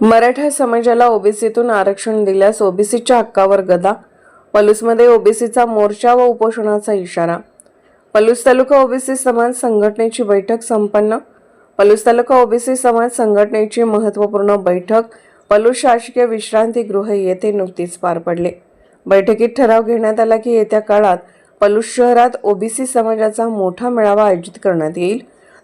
मराठा समाजाला ओबीसीतून आरक्षण दिल्यास ओबीसीच्या हक्कावर गदा. पलूसमध्ये ओबीसीचा मोर्चा व उपोषणाचा इशारा. पलूस तालुका ओबीसी समाज संघटनेची बैठक संपन्न. पलूस तालुका ओबीसी समाज संघटनेची महत्त्वपूर्ण बैठक. पलूस शासकीय विश्रांतीगृह येथे नुकतीच पार पडले. बैठकीत ठराव घेण्यात आला की येत्या काळात पलूस शहरात ओबीसी समाजाचा मोठा मेळावा आयोजित करण्यात येईल.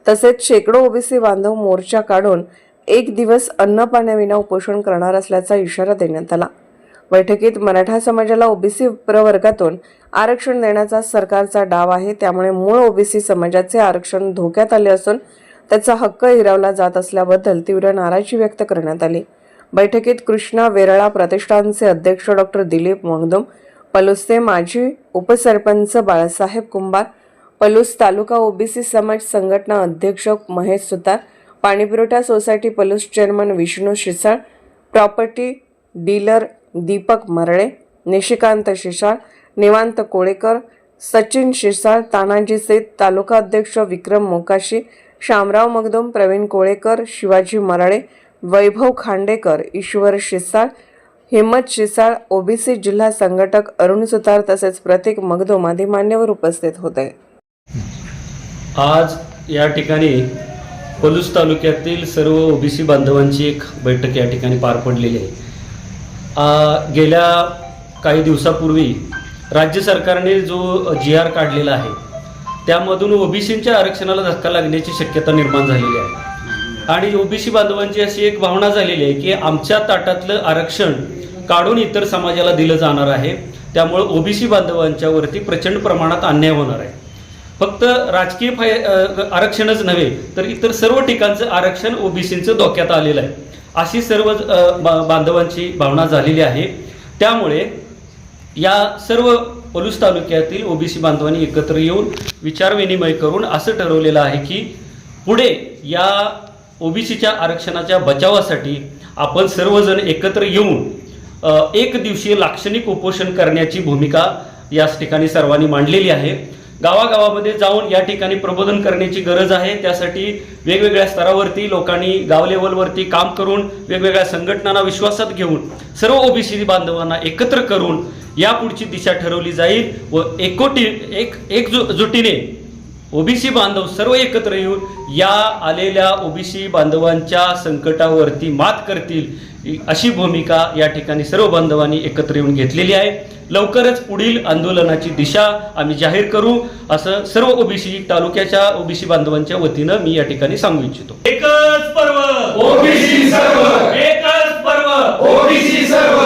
तसेच शेकडो ओबीसी बांधव मोर्चा काढून एक दिवस अन्न पाण्याविना उपोषण करणार असल्याचा इशारा देण्यात आला. बैठकीत मराठा समाजाला ओबीसी प्रवर्गातून आरक्षण देण्याचा सरकारचा डाव आहे त्यामुळे मूळ ओबीसी समाजाचे आरक्षण धोक्यात आले असून त्याचा हक्क हिरावला जात असल्याबद्दल तीव्र नाराजी व्यक्त करण्यात आली. बैठकीत कृष्णा वेरळा प्रतिष्ठानचे अध्यक्ष डॉक्टर दिलीप मंगदुम पलुसचे माजी उपसरपंच बाळासाहेब कुंभार पलूस तालुका ओबीसी समाज संघटना अध्यक्ष महेश सुतार पाणीपुरवठा society Palus chairman Vishnu Shisal property dealer Deepak Marale Nishikant Shisal Nivant Kolekar Sachin शिसाळ Tanaji सेत तालुका अध्यक्ष विक्रम मोकाशी शामराव मगदुम प्रवीण कोळेकर शिवाजी मराळे वैभव खांडेकर ईश्वर शिसाळ हिम्मत शिसाळ ओबीसी जिल्हा संघटक अरुण सुतार तसेच प्रतीक मगदुम आदी मान्यवर उपस्थित होते. आज या ठिकाणी पलूस तालुक्यातील सर्व ओबीसी बांधवांची एक बैठक या ठिकाणी पार पडलेली आहे. गेल्या काही दिवसापूर्वी राज्य सरकारने जो जी आर काढलेला आहे त्यामधून ओबीसींच्या आरक्षणाला धक्का लागण्याची शक्यता निर्माण झालेली आहे. आणि ओबीसी बांधवांची अशी एक भावना झालेली आहे की आमच्या ताटातलं आरक्षण काढून इतर समाजाला दिलं जाणार आहे. त्यामुळे ओबीसी बांधवांच्यावरती प्रचंड प्रमाणात अन्याय होणार आहे. फक्त राजकीय फाय आरक्षणच नव्हे तर इतर सर्व ठिकाणचं आरक्षण ओबीसींचं धोक्यात आलेलं आहे. अशी सर्व बांधवांची भावना झालेली आहे. त्यामुळे या सर्व पलूस तालुक्यातील ओबीसी बांधवांनी एकत्र येऊन विचारविनिमय करून असं ठरवलेलं आहे की पुढे या ओबीसीच्या आरक्षणाच्या बचावासाठी आपण सर्वजण एकत्र येऊन एक दिवसीय लाक्षणिक उपोषण करण्याची भूमिका याच ठिकाणी सर्वांनी मांडलेली आहे. गावागावामध्ये जाऊन या ठिकाणी प्रबोधन करण्याची गरज आहे. त्यासाठी वेगवेगळ्या स्तरावरती लोकांनी गाव लेवलवरती काम करून वेगवेगळ्या संघटनांना विश्वासात घेऊन सर्व ओबीसी बांधवांना एकत्र करून यापुढची दिशा ठरवली जाईल व एकोटी एक एकजुटीने ओबीसी बांधव सर्व एकत्र येऊन या आलेल्या ओबीसी बांधवांच्या संकटावरती मात करतील अशी भूमिका या ठिकाणी सर्व बांधवांनी एकत्र येऊन घेतलेली आहे. लवकरच पुढील आंदोलनाची दिशा आम्ही जाहीर करू असं सर्व ओबीसी तालुक्याच्या ओबीसी बांधवांच्या वतीनं मी या ठिकाणी सांगू इच्छितो. एकच पर्व. ओबीसी सर्व. एकच पर्व. ओबीसी सर्व.